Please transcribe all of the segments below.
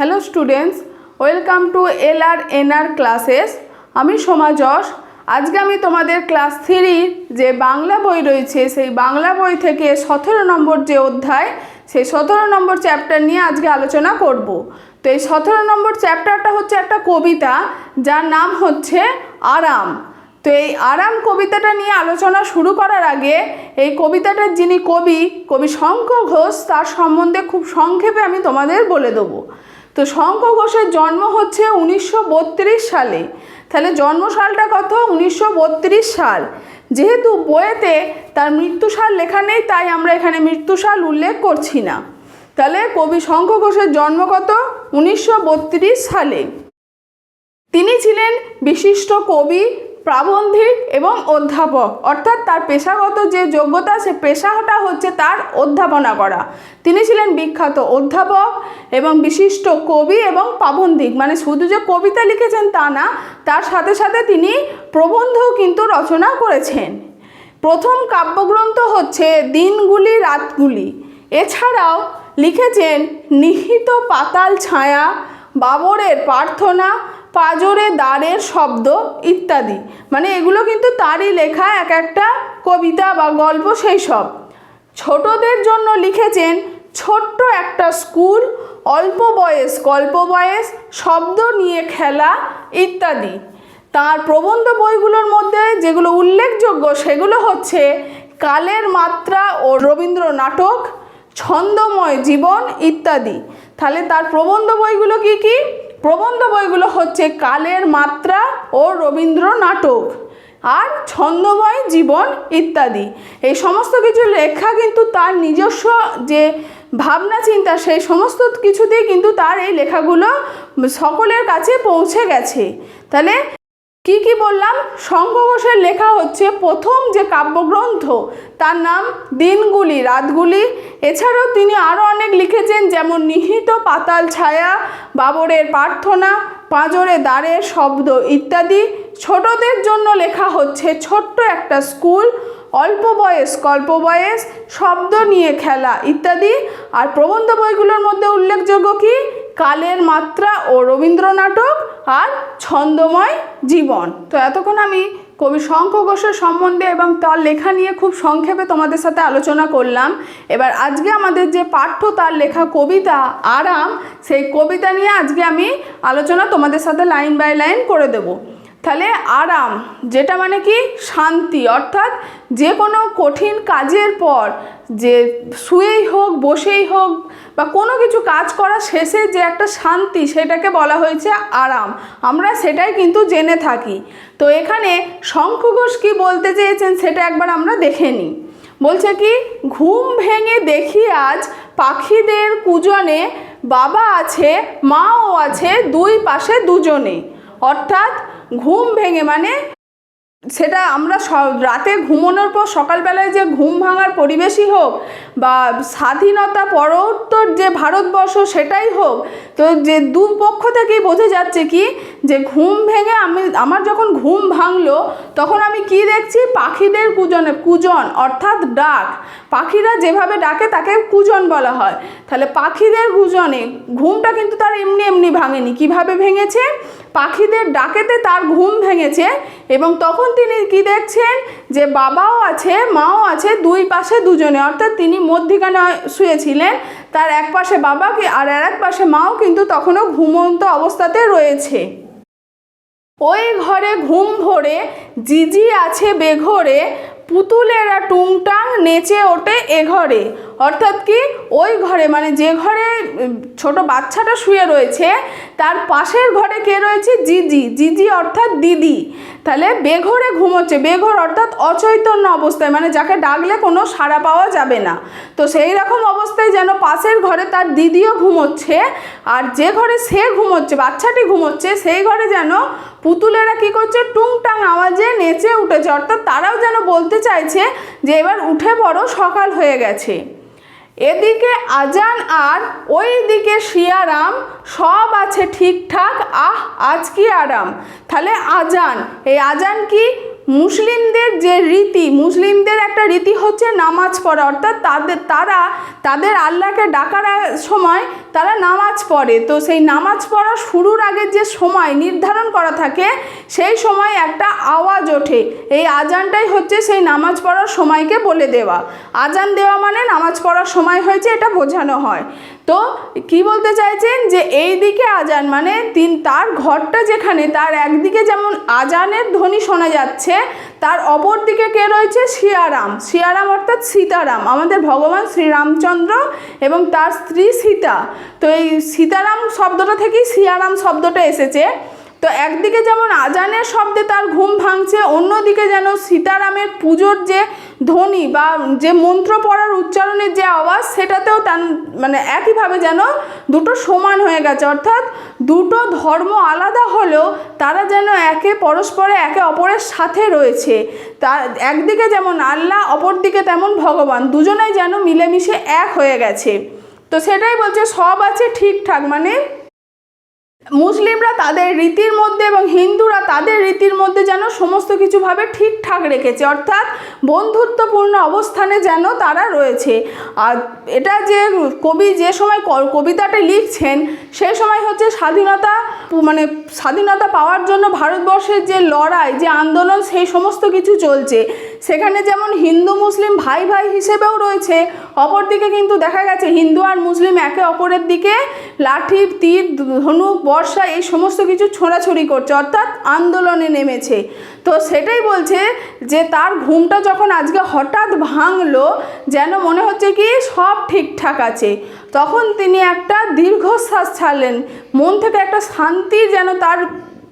Hello students welcome to L R N R classes আমি সোমা যশ। আজকে আমি তোমাদের ক্লাস থ্রির যে বাংলা বই রয়েছে, সেই বাংলা বই থেকে সতেরো নম্বর যে অধ্যায়, সেই সতেরো নম্বর চ্যাপ্টার নিয়ে আজকে আলোচনা করব। তো এই সতেরো নম্বর চ্যাপ্টারটা হচ্ছে একটা কবিতা, যার নাম হচ্ছে আরাম। তো এই আরাম কবিতাটা নিয়ে আলোচনা শুরু করার আগে, এই কবিতাটার যিনি কবি কবি শঙ্খ ঘোষ, তার সম্বন্ধে খুব সংক্ষেপে আমি তোমাদের বলে দেবো। তো শঙ্খ ঘোষের জন্ম হচ্ছে উনিশশো বত্রিশ সালে। তাহলে জন্মসালটা কত? উনিশশো বত্রিশ সাল। যেহেতু বইয়েতে তার মৃত্যুসাল লেখা নেই, তাই আমরা এখানে মৃত্যুসাল উল্লেখ করছি না। তাহলে কবি শঙ্খ ঘোষের জন্ম কত? উনিশশো বত্রিশ সালে। তিনি ছিলেন বিশিষ্ট কবি প্রাবন্ধিক এবং অধ্যাপক। অর্থাৎ তার পেশাগত যে যোগ্যতা, সে পেশাটা হচ্ছে তার অধ্যাপনা করা। তিনি ছিলেন বিখ্যাত অধ্যাপক এবং বিশিষ্ট কবি এবং প্রাবন্ধিক। মানে শুধু যে কবিতা লিখেছেন তা না, তার সাথে সাথে তিনি প্রবন্ধও কিন্তু রচনা করেছেন। প্রথম কাব্যগ্রন্থ হচ্ছে দিনগুলি রাতগুলি। এছাড়াও লিখেছেন, নিহিত পাতাল ছায়া, বাবরের প্রার্থনা পাজরে দ্বারের শব্দ ইত্যাদি। মানে এগুলো কিন্তু তারই লেখা, এক একটা কবিতা বা গল্প সেই সব। ছোটদের জন্য লিখেছেন ছোট্ট একটা স্কুল, অল্প বয়স, গল্প বয়স, শব্দ নিয়ে খেলা ইত্যাদি। তার প্রবন্ধ বইগুলোর মধ্যে যেগুলো উল্লেখযোগ্য সেগুলো হচ্ছে কালের মাত্রা ও রবীন্দ্র নাটক, ছন্দময় জীবন ইত্যাদি। তাহলে তার প্রবন্ধ বইগুলো কি কি? প্রবন্ধ বইগুলো হচ্ছে কালের মাত্রা ও রবীন্দ্র নাটক আর ছন্দময় জীবন ইত্যাদি। এই সমস্ত কিছু লেখা কিন্তু তার নিজস্ব যে ভাবনা, চিন্তা, সেই সমস্ত কিছুতেই কিন্তু তার এই লেখাগুলো সকলের কাছে পৌঁছে গেছে। তাহলে কি কি বললাম? শঙ্খ ঘোষের লেখা হচ্ছে প্রথম যে কাব্যগ্রন্থ, তার নাম দিনগুলি, রাতগুলি। এছাড়াও তিনি আরও অনেক লিখেছেন, যেমন নিহিত পাতাল ছায়া, বাবরের প্রার্থনা, পাঁজরে দ্বারের শব্দ ইত্যাদি। ছোটদের জন্য লেখা হচ্ছে ছোট্ট একটা স্কুল, অল্প বয়স, কল্প বয়স, শব্দ নিয়ে খেলা ইত্যাদি। আর প্রবন্ধ বইগুলোর মধ্যে উল্লেখযোগ্য কি? কালের মাত্রা ও রবীন্দ্র নাটক আর ছন্দময় জীবন। তো এতক্ষণ আমি কবি শঙ্খ ঘোষের সম্বন্ধে এবং তার লেখা নিয়ে খুব সংক্ষেপে তোমাদের সাথে আলোচনা করলাম। এবার আজকে আমাদের যে পাঠ্য, তার লেখা কবিতা, আরাম, সেই কবিতা নিয়ে আজকে আমি আলোচনা তোমাদের সাথে লাইন বাই লাইন করে দেবো। তাহলে আরাম, যেটা মানে কি? শান্তি। অর্থাৎ যে কোনো কঠিন কাজের পর যে শুয়েই হোক, বসেই হোক বা কোনো কিছু কাজ করা শেষে যে একটা শান্তি, সেটাকে বলা হয়েছে আরাম। আমরা সেটাই কিন্তু জেনে থাকি। তো এখানে শঙ্খ ঘোষ কী বলতে চেয়েছেন সেটা একবার আমরা দেখে নিই। বলছে কি, ঘুম ভেঙে দেখি আজ পাখিদের কুজনে, বাবা আছে, মাও আছে, দুই পাশে দুজনে। অর্থাৎ ঘুম ভেঙে মানে সেটা আমরা রাতে ঘুমানোর পর সকালবেলায় যে ঘুম ভাঙার পরিবেশই হোক বা স্বাধীনতা পরোত্তর যে ভারতবর্ষ সেটাই হোক তো যে দু পক্ষ থেকেই বোঝা যাচ্ছে কি, যে ঘুম ভেঙে আমি, আমার যখন ঘুম ভাঙলো, তখন আমি কি দেখছি? পাখিদের কুজনে, কুজন, অর্থাৎ ডাক। পাখিরা যেভাবে ডাকে, তাকে কুজন বলা হয়। তাহলে পাখিদের কুজনে, ঘুমটা কিন্তু তার এমনি এমনি ভাঙেনি। কীভাবে ভেঙেছে? পাখিদের ডাকেতে তার ঘুম ভেঙেছে এবং তখন তিনি কি দেখছেন? যে বাবাও আছে, মাও আছে, দুই পাশে দুজনে। অর্থাৎ তিনি মধ্যিখানে শুয়েছিলেন। তার এক পাশে বাবাকে আর আর এক পাশে মাও কিন্তু তখনও ঘুমন্ত অবস্থাতে রয়েছে। ওই ঘরে ঘুম ভরে জিজি আছে বেঘরে, পুতুলেরা টুংটাং নেচে ওঠে এ ঘরে। অর্থাৎ কি ওই ঘরে মানে যে ঘরে ছোট বাচ্চাটা শুয়ে রয়েছে, তার পাশের ঘরে কে রয়েছে? জিজি। জিজি অর্থাৎ দিদি। তাহলে বেঘরে ঘুমোচ্ছে। বেঘর অর্থাৎ অচৈতন্য অবস্থায় মানে যাকে ডাকলে কোনো সাড়া পাওয়া যাবে না। তো সেই রকম অবস্থায় যেন পাশের ঘরে তার দিদিও ঘুমোচ্ছে, আর যে ঘরে সে ঘুমোচ্ছে, বাচ্চাটি ঘুমোচ্ছে, সেই ঘরে যেন পুতুলেরা কি করছে? টুংটাং আওয়াজে নেচে উঠেছে। অর্থাৎ তারাও যেন বলতে চাইছে যে, এবার উঠে পড়ো, সকাল হয়ে গেছে। এদিকে আজান আর ওই দিকে শিয়ারাম, সব আছে ঠিকঠাক। আহ, আজ কি আরাম? তাহলে আজান। এই আজান কি? মুসলিমদের যে রীতি, মুসলিমদের একটা রীতি হচ্ছে নামাজ পড়া। অর্থাৎ তাদের, তারা, তাদের আল্লাহকে ডাকার সময় তারা নামাজ পড়ে। তো সেই নামাজ পড়া শুরুর আগে যে সময় নির্ধারণ করা থাকে, সেই সময় একটা আওয়াজ ওঠে। এই আজানটাই হচ্ছে সেই নামাজ পড়ার সময়কে বলে দেওয়া। আজান দেওয়া মানে নামাজ পড়ার সময় হয়েছে, এটা বোঝানো হয়। তো কি বলতে চাইছেন? যে এই দিকে আজান মানে তিন, তার ঘরটা যেখানে, তার একদিকে যেমন আজানের ধ্বনি শোনা যাচ্ছে, তার অপর দিকে কে রয়েছে? শিয়ারাম। শিয়ারাম অর্থাৎ সীতারাম। আমাদের ভগবান শ্রীরামচন্দ্র এবং তার স্ত্রী সীতা। তো এই সীতারাম শব্দটা থেকেই শিয়ারাম শব্দটা এসেছে। তো একদিকে যেমন আজানের শব্দে তার ঘুম ভাঙছে, অন্যদিকে যেন সীতারামের পুজোর যে ধ্বনি বা যে মন্ত্র পড়ার উচ্চারণের যে আওয়াজ, সেটাতেও তার মানে একইভাবে যেন দুটো সমান হয়ে গেছে। অর্থাৎ দুটো ধর্ম আলাদা হলেও তারা যেন একে পরস্পরে একে অপরের সাথে রয়েছে। তার একদিকে যেমন আল্লাহ, অপরদিকে তেমন ভগবান, দুজনেই যেন মিলেমিশে এক হয়ে গেছে। তো সেটাই বলছে, সব আছে ঠিকঠাক মানে মুসলিমরা তাদের রীতির মধ্যে এবং হিন্দুরা তাদের রীতির মধ্যে যেন সমস্ত কিছুভাবে ঠিকঠাক রেখেছে, অর্থাৎ বন্ধুত্বপূর্ণ অবস্থানে যেন তারা রয়েছে। আর এটা যে কবি যে সময় কবিতাটা লিখছেন সেই সময় হচ্ছে স্বাধীনতা মানে স্বাধীনতা পাওয়ার জন্য ভারতবর্ষের যে লড়াই, যে আন্দোলন, সেই সমস্ত কিছু চলছে। সেখানে যেমন হিন্দু মুসলিম ভাই ভাই হিসেবেও রয়েছে, অপরদিকে কিন্তু দেখা গেছে হিন্দু আর মুসলিম একে অপরের দিকে লাঠি, তীর, ধনুক, বর্ষা এই সমস্ত কিছু ছোঁড়াছড়ি করছে, অর্থাৎ আন্দোলনে নেমেছে। তো সেটাই বলছে যে তার ঘুমটা যখন আজকে হঠাৎ ভাঙলো, যেন মনে হচ্ছে কি সব ঠিকঠাক আছে। তখন তিনি একটা দীর্ঘশ্বাস ছাড়লেন, মন থেকে একটা শান্তির যেন তার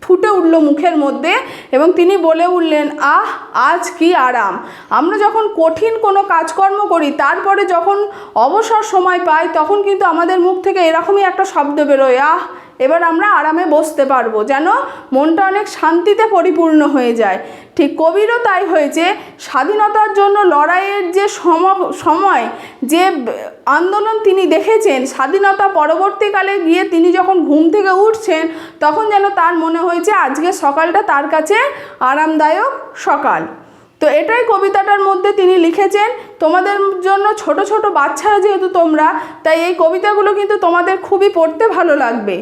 ফুটে উঠল মুখের মধ্যে এবং তিনি বলে উঠলেন, আহ, আজ কি আরাম। আমরা যখন কঠিন কোনো কাজকর্ম করি, তারপরে যখন অবসর সময় পাই, তখন কিন্তু আমাদের মুখ থেকে এরকমই একটা শব্দ বেরোয়, আহ এবার আমরা আরামে বসতে পারব, যেন মনটা অনেক শান্তিতে পরিপূর্ণ হয়ে যায়। ঠিক কবিরও তাই হয়েছে, স্বাধীনতার জন্য লড়াইয়ের যে সম- সময়, যে আন্দোলন তিনি দেখেছেন, স্বাধীনতা পরবর্তীকালে গিয়ে তিনি যখন ঘুম থেকে উঠছেন, তখন যেন তার মনে হয়েছে, আজকে সকালটা তার কাছে আরামদায়ক সকাল। তো এটাই কবিতাটার মধ্যে তিনি লিখেছেন, তোমাদের জন্য ছোট ছোট বাচ্চারা যেহেতু তোমরা, তাই এই কবিতাগুলো কিন্তু তোমাদের খুবই পড়তে ভালো লাগবে।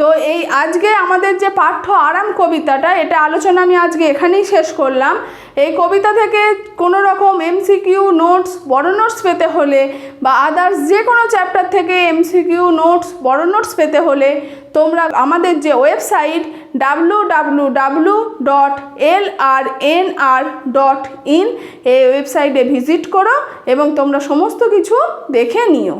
তো এই আজকে আমাদের যে পাঠ্য আরাম কবিতাটা, এটা আলোচনা আমি আজকে এখানেই শেষ করলাম। এই কবিতা থেকে কোনো রকম এমসিকিউ নোটস বড় নোটস পেতে হলে বা আদার্স যে কোনো চ্যাপ্টার থেকে এমসিকিউ নোটস বড় নোটস পেতে হলে তোমরা আমাদের যে website W W W dot L R N R dot in এই ওয়েবসাইটে ভিজিট করো এবং তোমরা সমস্ত কিছু দেখে নিও।